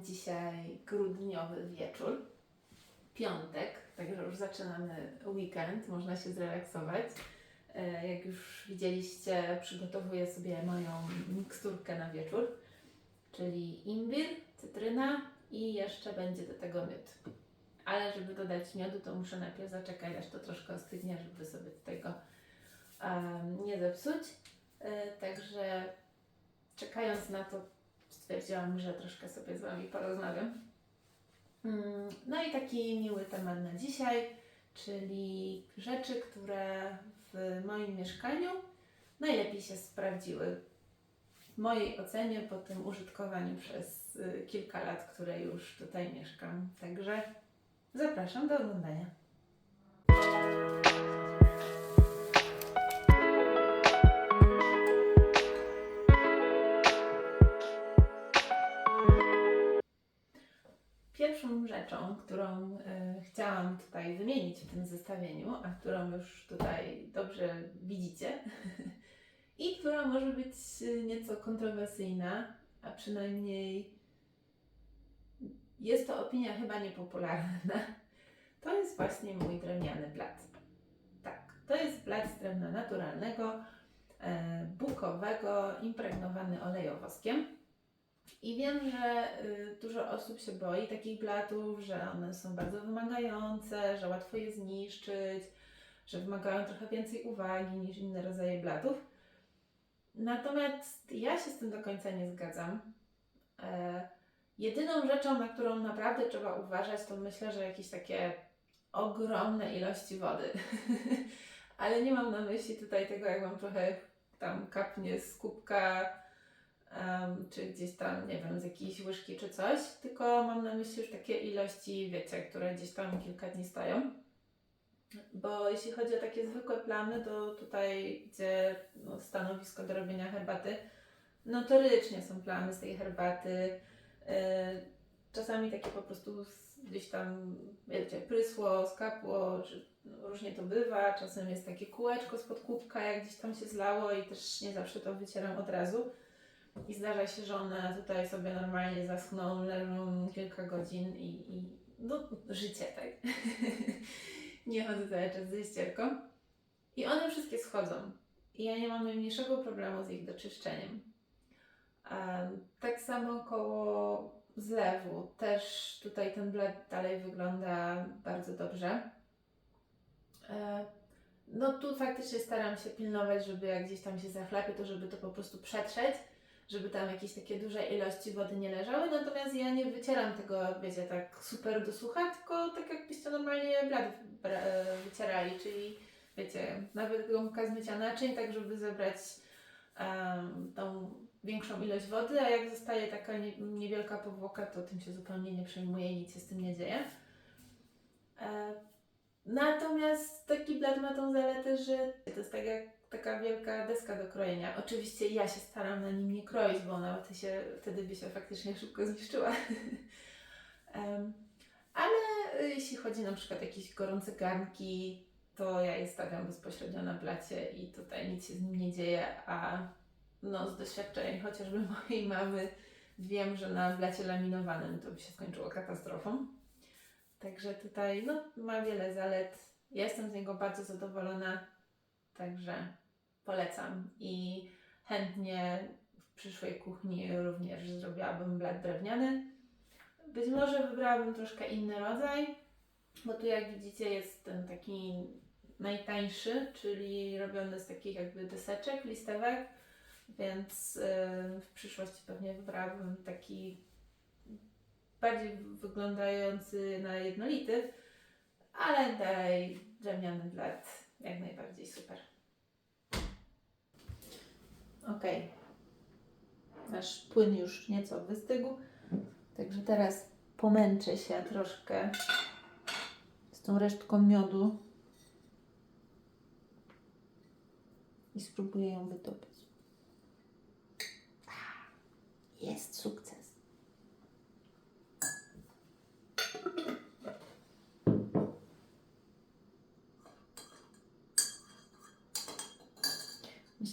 dzisiaj grudniowy wieczór, piątek, także już zaczynamy weekend, można się zrelaksować. E, jak już widzieliście, przygotowuję sobie moją miksturkę na wieczór, czyli imbir, cytryna i jeszcze będzie do tego miód. Ale żeby dodać miodu, to muszę najpierw zaczekać, aż to troszkę ostygnie, żeby sobie tego em, nie zepsuć. E, Także czekając na to, stwierdziłam, że troszkę sobie z Wami porozmawiam. Mm, No i taki miły temat na dzisiaj, czyli rzeczy, które w moim mieszkaniu najlepiej się sprawdziły. W mojej ocenie po tym użytkowaniu przez y, kilka lat, które już tutaj mieszkam. Także zapraszam do oglądania. Rzeczą, którą e, chciałam tutaj wymienić w tym zestawieniu, a którą już tutaj dobrze widzicie, i która może być e, nieco kontrowersyjna, a przynajmniej jest to opinia chyba niepopularna, to jest właśnie mój drewniany blat. Tak, to jest blat z drewna naturalnego, e, bukowego, impregnowany olejowoskiem. I wiem, że y, dużo osób się boi takich blatów, że one są bardzo wymagające, że łatwo je zniszczyć, że wymagają trochę więcej uwagi niż inne rodzaje blatów. Natomiast ja się z tym do końca nie zgadzam. E, jedyną rzeczą, na którą naprawdę trzeba uważać, to myślę, że jakieś takie ogromne ilości wody. Ale nie mam na myśli tutaj tego, jak wam trochę tam kapnie z kubka czy gdzieś tam, nie wiem, z jakiejś łyżki czy coś, tylko mam na myśli już takie ilości, wiecie, które gdzieś tam kilka dni stoją. Bo jeśli chodzi o takie zwykłe plamy, to tutaj, gdzie no, stanowisko do robienia herbaty, notorycznie są plamy z tej herbaty. Yy, czasami takie po prostu gdzieś tam, wiecie, prysło, skapło, czy no, różnie to bywa. Czasem jest takie kółeczko spod kubka, jak gdzieś tam się zlało i też nie zawsze to wycieram od razu. I zdarza się, że one tutaj sobie normalnie zaschną, leżą kilka godzin i, i no, życie tak. nie chodzę cały czas ze ścierką. I one wszystkie schodzą. I ja nie mam najmniejszego problemu z ich doczyszczeniem. Em, tak samo koło zlewu. Też tutaj ten blat dalej wygląda bardzo dobrze. E, No tu faktycznie staram się pilnować, żeby jak gdzieś tam się zachlapie, to żeby to po prostu przetrzeć, żeby tam jakieś takie duże ilości wody nie leżały. Natomiast ja nie wycieram tego, wiecie, tak super do sucha, tylko tak jakbyście normalnie blat e, wycierali, czyli wiecie, nawet gąbka z mycia naczyń, tak żeby zebrać em, tą większą ilość wody, a jak zostaje taka nie, niewielka powłoka, to tym się zupełnie nie przejmuję i nic się z tym nie dzieje. E, Natomiast taki blat ma tą zaletę, że to jest tak jak taka wielka deska do krojenia. Oczywiście ja się staram na nim nie kroić, bo ona się, wtedy by się faktycznie szybko zniszczyła. Em, Ale y, jeśli chodzi na przykład o jakieś gorące garnki, to ja je stawiam bezpośrednio na blacie i tutaj nic się z nim nie dzieje, a no, z doświadczeń chociażby mojej mamy wiem, że na blacie laminowanym to by się skończyło katastrofą. Także tutaj no, ma wiele zalet. Ja jestem z niego bardzo zadowolona, także polecam i chętnie w przyszłej kuchni również zrobiłabym blat drewniany. Być może wybrałabym troszkę inny rodzaj, bo tu jak widzicie jest ten taki najtańszy, czyli robiony z takich jakby deseczek, listewek, więc yy, w przyszłości pewnie wybrałabym taki bardziej wyglądający na jednolity, ale dalej drewniany blat jak najbardziej super. Ok. Nasz płyn już nieco wystygł, także teraz pomęczę się troszkę z tą resztką miodu i spróbuję ją wytopić. Jest sukces.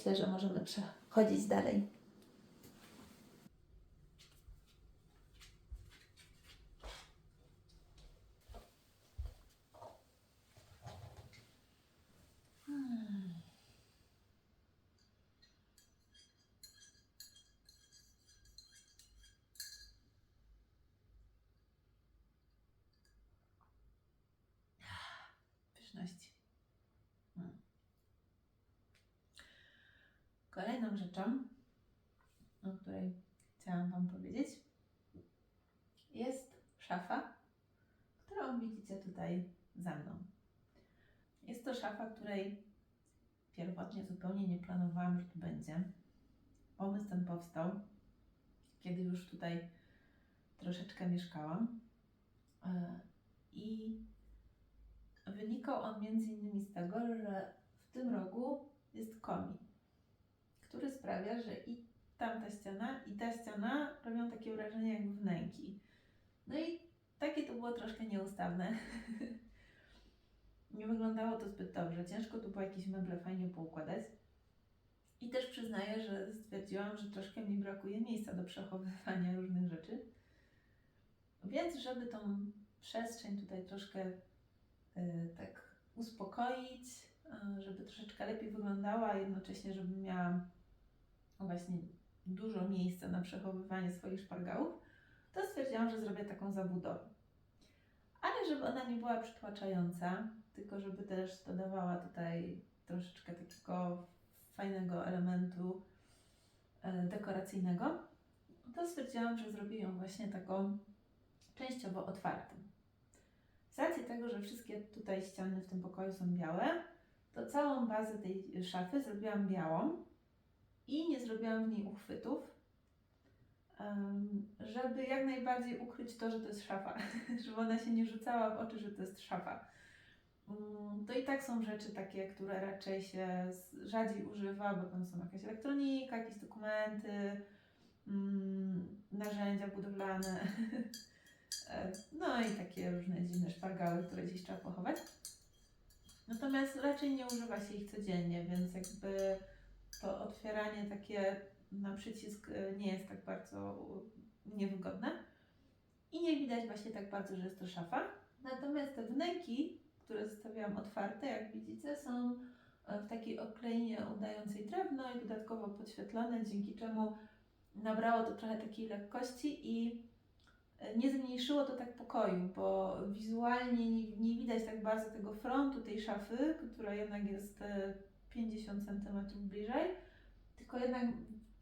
Myślę, że możemy przechodzić dalej. Rzeczą, o której chciałam Wam powiedzieć, jest szafa, którą widzicie tutaj za mną. Jest to szafa, której pierwotnie zupełnie nie planowałam, że tu będzie. Pomysł ten powstał, kiedy już tutaj troszeczkę mieszkałam. E, I wynikał on między innymi z tego, że w tym rogu jest komin, który sprawia, że i tamta ściana, i ta ściana robią takie wrażenie jakby wnęki. No i takie to było troszkę nieustawne. Nie wyglądało to zbyt dobrze. Ciężko tu było jakieś meble fajnie poukładać. I też przyznaję, że stwierdziłam, że troszkę mi brakuje miejsca do przechowywania różnych rzeczy. Więc, żeby tą przestrzeń tutaj troszkę y, tak uspokoić, y, żeby troszeczkę lepiej wyglądała, jednocześnie, żeby miała właśnie dużo miejsca na przechowywanie swoich szpargałów, to stwierdziłam, że zrobię taką zabudowę. Ale żeby ona nie była przytłaczająca, tylko żeby też dodawała tutaj troszeczkę takiego fajnego elementu e, dekoracyjnego, to stwierdziłam, że zrobię ją właśnie taką częściowo otwartą. Z racji tego, że wszystkie tutaj ściany w tym pokoju są białe, to całą bazę tej szafy zrobiłam białą i nie zrobiłam w niej uchwytów, żeby jak najbardziej ukryć to, że to jest szafa, żeby ona się nie rzucała w oczy, że to jest szafa. Mm, To i tak są rzeczy takie, które raczej się rzadziej używa, bo tam są jakaś elektronika, jakieś dokumenty, mm, narzędzia budowlane, E, no i takie różne dziwne szpargały, które gdzieś trzeba pochować. Natomiast raczej nie używa się ich codziennie, więc jakby to otwieranie takie na przycisk e, nie jest tak bardzo niewygodne. I nie widać właśnie tak bardzo, że jest to szafa. Natomiast te wnęki, które zostawiłam otwarte, jak widzicie, są e, w takiej okleinie udającej drewno i dodatkowo podświetlone, dzięki czemu nabrało to trochę takiej lekkości i e, nie zmniejszyło to tak pokoju, bo wizualnie nie, nie widać tak bardzo tego frontu tej szafy, która jednak jest 50 cm bliżej, tylko jednak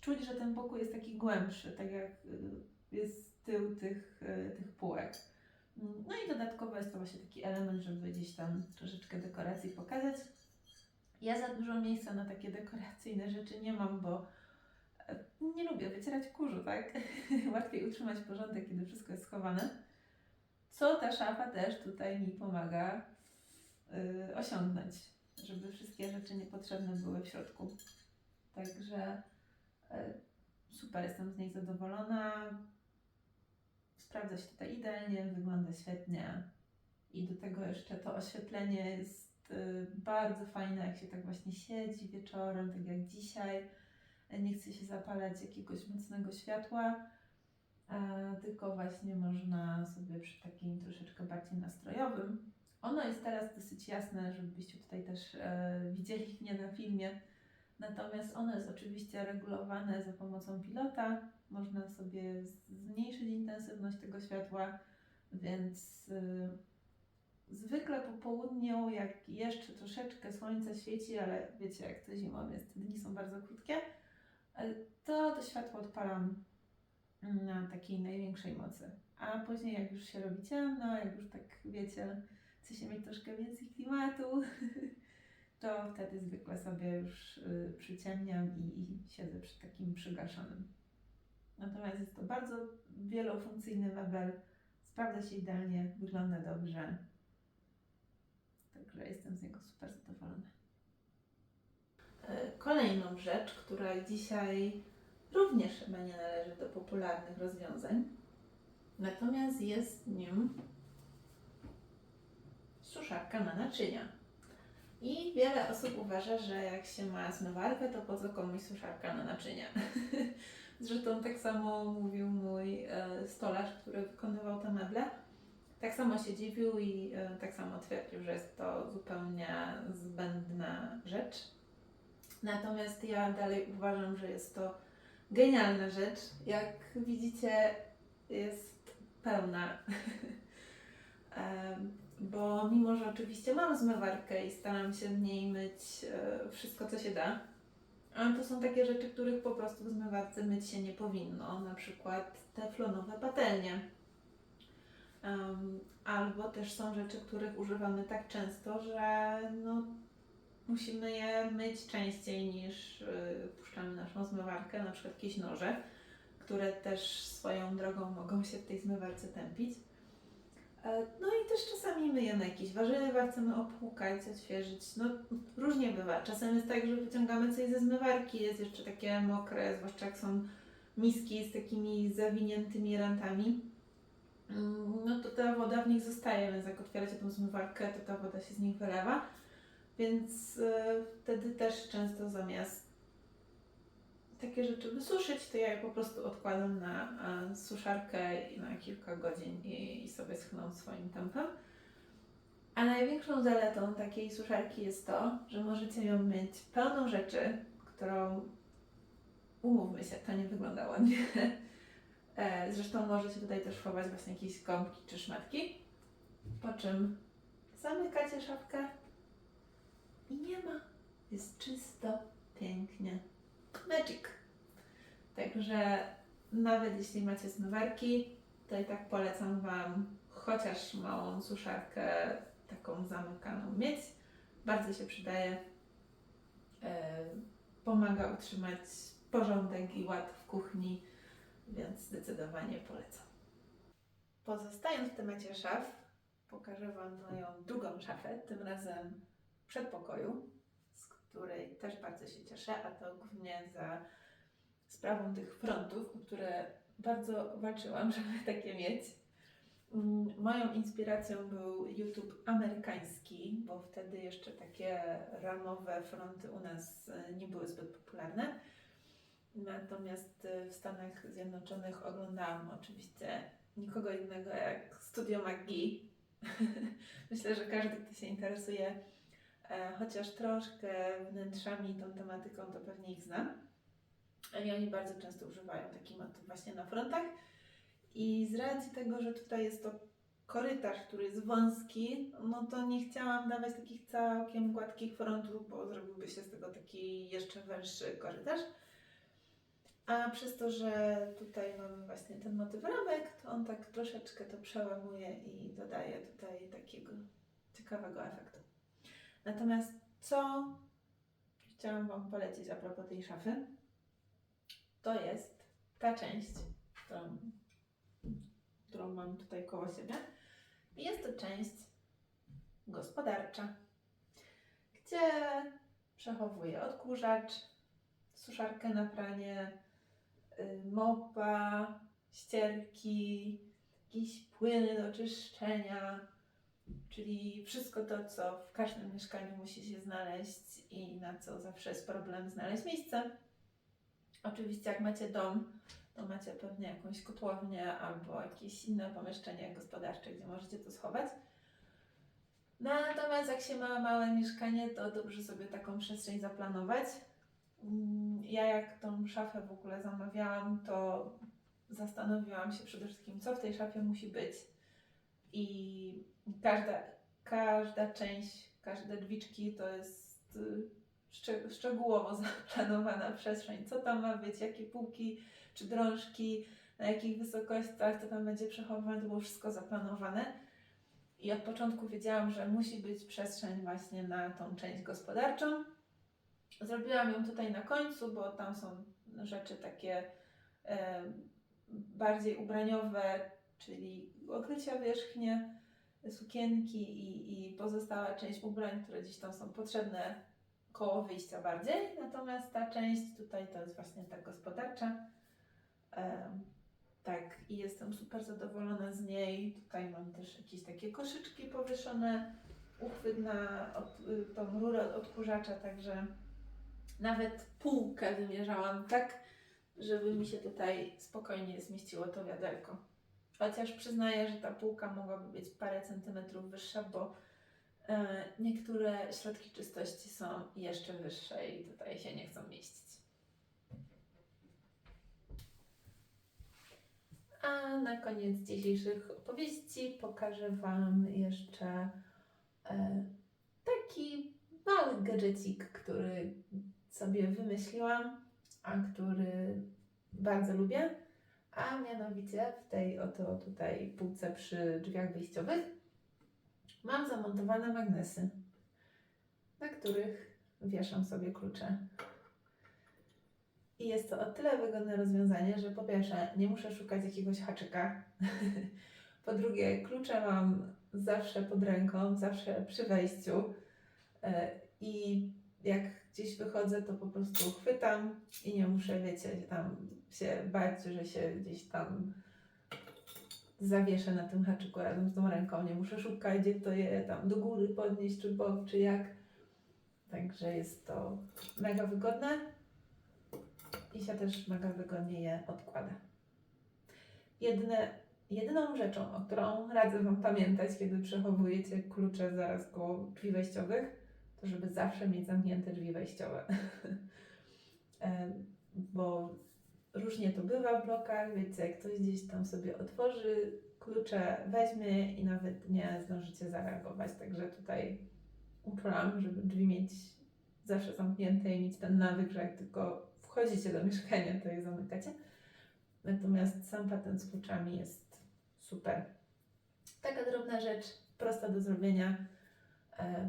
czuć, że ten pokój jest taki głębszy, tak jak y, jest tył tych, y, tych półek. No i dodatkowo jest to właśnie taki element, żeby gdzieś tam troszeczkę dekoracji pokazać. Ja za dużo miejsca na takie dekoracyjne rzeczy nie mam, bo e, nie lubię wycierać kurzu, tak? Łatwiej utrzymać porządek, kiedy wszystko jest schowane. Co ta szafa też tutaj mi pomaga y, osiągnąć, żeby wszystkie rzeczy niepotrzebne były w środku. Także e, super, jestem z niej zadowolona. Sprawdza się tutaj idealnie, wygląda świetnie. I do tego jeszcze to oświetlenie jest y, bardzo fajne, jak się tak właśnie siedzi wieczorem, tak jak dzisiaj. E, Nie chce się zapalać jakiegoś mocnego światła, e, tylko właśnie można sobie przy takim troszeczkę bardziej nastrojowym. Ono jest teraz dosyć jasne, żebyście tutaj też e, widzieli mnie na filmie. Natomiast ono jest oczywiście regulowane za pomocą pilota. Można sobie zmniejszyć intensywność tego światła, więc y, zwykle po południu, jak jeszcze troszeczkę słońce świeci, ale wiecie, jak to zimą jest, dni są bardzo krótkie, y, to to światło odpalam na takiej największej mocy. A później, jak już się robi ciemno, jak już tak wiecie, chce się mieć troszkę więcej klimatu, to wtedy zwykle sobie już y, przyciemniam i, siedzę przy takim przygaszonym. Natomiast jest to bardzo wielofunkcyjny mebel, sprawdza się idealnie, wygląda dobrze. Także jestem z niego super zadowolona. E, Kolejną rzecz, która dzisiaj również chyba nie należy do popularnych rozwiązań, natomiast jest nim suszarka na naczynia. I wiele osób uważa, że jak się ma zmywarkę, to po co komuś suszarka na naczynia. Zresztą tak samo mówił mój e, stolarz, który wykonywał te meble. Tak samo się dziwił i e, tak samo twierdził, że jest to zupełnie zbędna rzecz. Natomiast ja dalej uważam, że jest to genialna rzecz. Jak widzicie, jest pełna. Bo mimo, że oczywiście mam zmywarkę i staram się w niej myć e, wszystko, co się da, Ale to są takie rzeczy, których po prostu w zmywarce myć się nie powinno. Na przykład teflonowe patelnie. Albo też są rzeczy, których używamy tak często, że no, musimy je myć częściej niż y, puszczamy naszą zmywarkę. Na przykład jakieś noże, które też swoją drogą mogą się w tej zmywarce tępić. E, No i też czasami myjemy jakieś warzywa, chcemy opłukać, odświeżyć. No różnie bywa. Czasem jest tak, że wyciągamy coś ze zmywarki, jest jeszcze takie mokre, zwłaszcza jak są miski z takimi zawiniętymi rantami. Mm, No to ta woda w nich zostaje, więc jak otwieracie tą zmywarkę, to ta woda się z nich wylewa. Więc e, wtedy też często zamiast takie rzeczy wysuszyć, to ja je po prostu odkładam na e, suszarkę na kilka godzin i, i sobie schną swoim tempem. A największą zaletą takiej suszarki jest to, że możecie ją mieć pełną rzeczy, którą umówmy się, to nie wygląda ładnie. E, Zresztą możecie tutaj też chować właśnie jakieś gąbki czy szmatki. Po czym zamykacie szafkę i nie ma. Jest czysto, pięknie. Magic. Także nawet jeśli macie zmywarki, to i tak polecam Wam chociaż małą suszarkę taką zamykaną mieć. Bardzo się przydaje. E, Pomaga utrzymać porządek i ład w kuchni, więc zdecydowanie polecam. Pozostając w temacie szaf, pokażę Wam moją drugą szafę, tym razem przedpokoju, której też bardzo się cieszę, a to głównie za sprawą tych frontów, które bardzo walczyłam, żeby takie mieć. Mm, Moją inspiracją był YouTube amerykański, bo wtedy jeszcze takie ramowe fronty u nas e, nie były zbyt popularne. Natomiast e, w Stanach Zjednoczonych oglądałam oczywiście nikogo innego jak Studio McGee. Myślę, że każdy, kto się interesuje chociaż troszkę wnętrzami, tą tematyką, to pewnie ich zna. I oni bardzo często używają takich motów właśnie na frontach. I z racji tego, że tutaj jest to korytarz, który jest wąski, no to nie chciałam dawać takich całkiem gładkich frontów, bo zrobiłby się z tego taki jeszcze węższy korytarz. A przez to, że tutaj mamy właśnie ten motyw ramek, to on tak troszeczkę to przełamuje i dodaje tutaj takiego ciekawego efektu. Natomiast co chciałam Wam polecić a propos tej szafy, to jest ta część, którą, którą mam tutaj koło siebie. Jest to część gospodarcza, gdzie przechowuję odkurzacz, suszarkę na pranie, y, mopa, ścierki, jakieś płyny do czyszczenia, czyli wszystko to, co w każdym mieszkaniu musi się znaleźć i na co zawsze jest problem znaleźć miejsce. Oczywiście jak macie dom, to macie pewnie jakąś kotłownię albo jakieś inne pomieszczenie gospodarcze, gdzie możecie to schować. No, natomiast jak się ma małe mieszkanie, to dobrze sobie taką przestrzeń zaplanować. Mm, Ja jak tą szafę w ogóle zamawiałam, to zastanowiłam się przede wszystkim, co w tej szafie musi być. I każda, każda część, każde drzwiczki to jest y, szczeg- szczegółowo zaplanowana przestrzeń. Co tam ma być, jakie półki czy drążki, na jakich wysokościach, co tam będzie przechowywane, to było wszystko zaplanowane. I od początku wiedziałam, że musi być przestrzeń właśnie na tą część gospodarczą. Zrobiłam ją tutaj na końcu, bo tam są rzeczy takie e, bardziej ubraniowe, czyli okrycia wierzchnie, sukienki i, i pozostała część ubrań, które gdzieś tam są potrzebne koło wyjścia bardziej. Natomiast ta część tutaj to jest właśnie ta gospodarcza. Em, tak, i jestem super zadowolona z niej. Tutaj mam też jakieś takie koszyczki powieszone, uchwyt na od, tą rurę od odkurzacza, także nawet półkę wymierzałam tak, żeby mi się tutaj spokojnie zmieściło to wiaderko. Chociaż przyznaję, że ta półka mogłaby być parę centymetrów wyższa, bo e, niektóre środki czystości są jeszcze wyższe i tutaj się nie chcą mieścić. A na koniec dzisiejszych opowieści pokażę Wam jeszcze e, taki mały gadżecik, który sobie wymyśliłam, a który bardzo lubię, a mianowicie w tej oto tutaj półce przy drzwiach wyjściowych mam zamontowane magnesy, na których wieszam sobie klucze. I jest to o tyle wygodne rozwiązanie, że po pierwsze nie muszę szukać jakiegoś haczyka. po drugie, klucze mam zawsze pod ręką, zawsze przy wejściu. E, I jak gdzieś wychodzę, to po prostu chwytam i nie muszę, wiecie, tam się bać, że się gdzieś tam zawieszę na tym haczyku razem z tą ręką. Nie muszę szukać, gdzie to je tam do góry podnieść, czy bok, czy jak. Także jest to mega wygodne i się też mega wygodnie je odkłada. Jedyne, jedyną rzeczą, o którą radzę Wam pamiętać, kiedy przechowujecie klucze zaraz koło drzwi wejściowych, to żeby zawsze mieć zamknięte drzwi wejściowe. Bo różnie to bywa w blokach, wiecie, jak ktoś gdzieś tam sobie otworzy, klucze weźmie i nawet nie zdążycie zareagować. Także tutaj uczulam, żeby drzwi mieć zawsze zamknięte i mieć ten nawyk, że jak tylko wchodzicie do mieszkania, to je zamykacie. Natomiast sam patent z kluczami jest super. Taka drobna rzecz, prosta do zrobienia,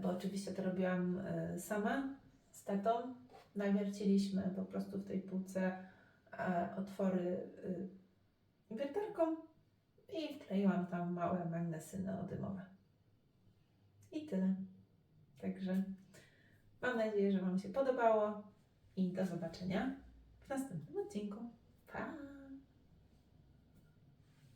bo oczywiście to robiłam e, sama z tatą. Nawierciliśmy po prostu w tej półce e, otwory wiertarką i wkleiłam tam małe magnesy neodymowe. I tyle. Także mam nadzieję, że Wam się podobało i do zobaczenia w następnym odcinku. Pa!